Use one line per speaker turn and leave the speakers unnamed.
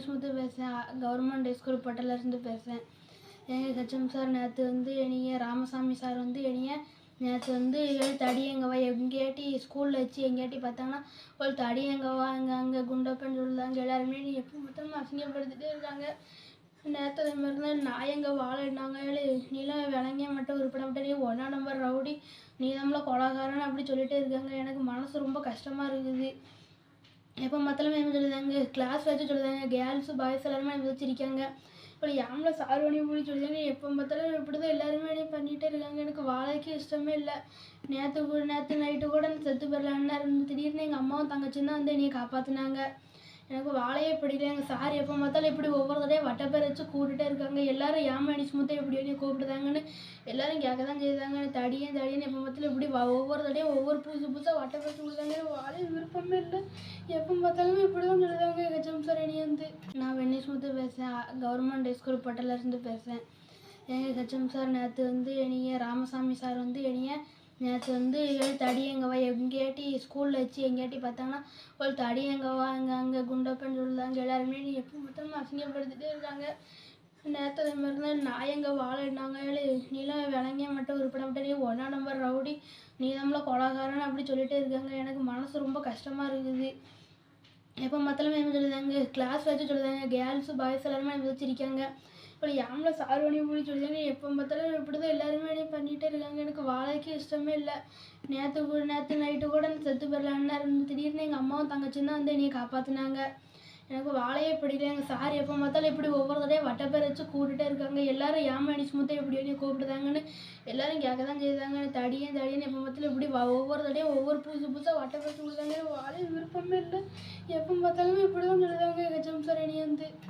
வெண்ணிஸ்முத்து பேசுகிறேன் government school பட்டலருந்து பேசுகிறேன் எங்கள் ஹெச்எம் சார் நேற்று வந்து என்னைய ராமசாமி சார் வந்து என்னைய நேற்று வந்து ஏழு தடி எங்கவா எங்கேயாட்டி ஸ்கூலில் வச்சு எங்கேயாட்டி பார்த்தாங்கன்னா ஒரு தடி எங்கவா அங்கே அங்கே குண்டப்பன்னு சொல்லுதாங்க எல்லாருமே நீ எப்போ பார்த்தாலும் அசிங்கப்படுத்திட்டே இருக்காங்க. நேற்று அதே மாதிரி தான் நான் எங்கே வாழைனாங்க ஏழு நீலாம் விளங்கிய மட்டும் உருப்பட மாட்டேன். நீ ஒன்றா நம்பர் ரவுடி நீ நம்மள கொலகாரன்னு அப்படி சொல்லிகிட்டே இருக்காங்க. எனக்கு மனசு ரொம்ப கஷ்டமாக இருக்குது. எப்போ பார்த்தாலும் என்ன சொல்லுதாங்க? கிளாஸ் வச்சு சொல்லுதாங்க. கேர்ள்ஸு பாய்ஸ் எல்லாருமே எனக்கு வச்சிருக்காங்க இப்போ யாமில் சார் பண்ணி மூடி சொல்லுதாங்க. எப்போ பார்த்தாலும் இப்படி தான் எல்லாருமே என்னையும் பண்ணிகிட்டே இருக்காங்க. எனக்கு வாழைக்கு இஷ்டமே இல்லை. நேற்று கூட நேற்று நைட்டு கூட செத்து பெறலான்னு இருந்து திடீர்னு எங்கள் அம்மாவும் தங்கச்சியும் தான் வந்து என்னையை காப்பாற்றினாங்க எனக்கு வாழையே பிடிக்கல எங்கள் சார் எப்போ பார்த்தாலும் இப்படி ஒவ்வொரு தடையும் வட்டப்பேர் வச்சு கூப்பிட்டுட்டே இருக்காங்க. எல்லாரும் ஏமாடி ஸ்மூத்தாக இப்படி என்னை கூப்பிடுதாங்கன்னு எல்லாரும் கேட்க தான் செய்தாங்க. தடியேன் தடியேன்னு எப்போ பார்த்தாலும் இப்படி ஒவ்வொரு தடையும் ஒவ்வொரு புதுசு புதுசாக வட்டப்பேர் சொல்லுதாங்க வாழைய விருப்பமே இல்லை. எப்போ பார்த்தாலும் இப்படி தான் சொல்லுதாங்க ஹெச்எம் சார் இனி வந்து. நான் வெண்ணி ஸ்மூத்து பேசுகிறேன் கவர்மெண்ட் ஸ்கூல் பட்டலேருந்து பேசுகிறேன் எங்கள் ஹெச்எம் சார் நேற்று வந்து என்னைய ராமசாமி சார் வந்து என்னைய நேற்று வந்து ஏழு தடி எங்கவா எங்கேயாட்டி ஸ்கூலில் வச்சு எங்கேயாட்டி பார்த்தாங்கன்னா ஒரு தடி எங்கவா அங்கே அங்கே குண்டப்பன்னு சொல்லுதாங்க எல்லாருமே நீ எப்போ மொத்தமாக அசிங்கப்படுத்திட்டே இருக்காங்க. நேற்று அதே மாதிரி தான் நான் எங்கே வாழைனாங்க நீலாம் விளங்கிய மட்டும் உருப்பட மாட்டேன் நீ ஒன்றா நம்பர் ரவுடி நீ நம்மள கொலகாரன்னு அப்படி சொல்லிட்டே இருக்காங்க. எனக்கு மனசு ரொம்ப கஷ்டமாக இருக்குது. எப்போ மொத்தமே என்ன சொல்லுதாங்க கிளாஸ் வச்சு சொல்லுதாங்க கேர்ள்ஸு பாய்ஸ் எல்லாருமே வச்சுருக்காங்க. இப்போ யாமில் சார் பண்ணி போய் சொல்லுதாங்க எப்போ பார்த்தாலும் இப்படி தான் எல்லாருமே என்னை பண்ணிகிட்டே இருக்காங்க. எனக்கு வாழைக்கு இஷ்டமே இல்லை. நேற்று கூட நேற்று நைட்டு கூட நான் செத்து போயிடலான்னு இருந்து திடீர்னு எங்கள் அம்மாவும் தங்கச்சியும் தான் வந்து என்னையை காப்பாற்றினாங்க எனக்கு வாழையே பிடிக்கல. எங்கள் சார் எப்போ பார்த்தாலும் இப்படி ஒவ்வொரு தடையும் பேர் வச்சு கூப்பிட்டுட்டே இருக்காங்க. எல்லாரும் ஏமாடி ஸ்மூத்தாக இப்படி என்னை கூப்பிடுதாங்கன்னு எல்லாரும் கேட்க தான் செய்தாங்க. தடியேன் தடியேன்னு எப்போ பார்த்தாலும் இப்படி ஒவ்வொரு தடையும் ஒவ்வொரு புதுசு புதுசாக வட்ட பேர் சொல்லுதாங்க வாழைய விருப்பமே இல்லை. எப்போ பார்த்தாலும் இப்படி தான் சொல்லுதாங்க ஹெச்எம் சார்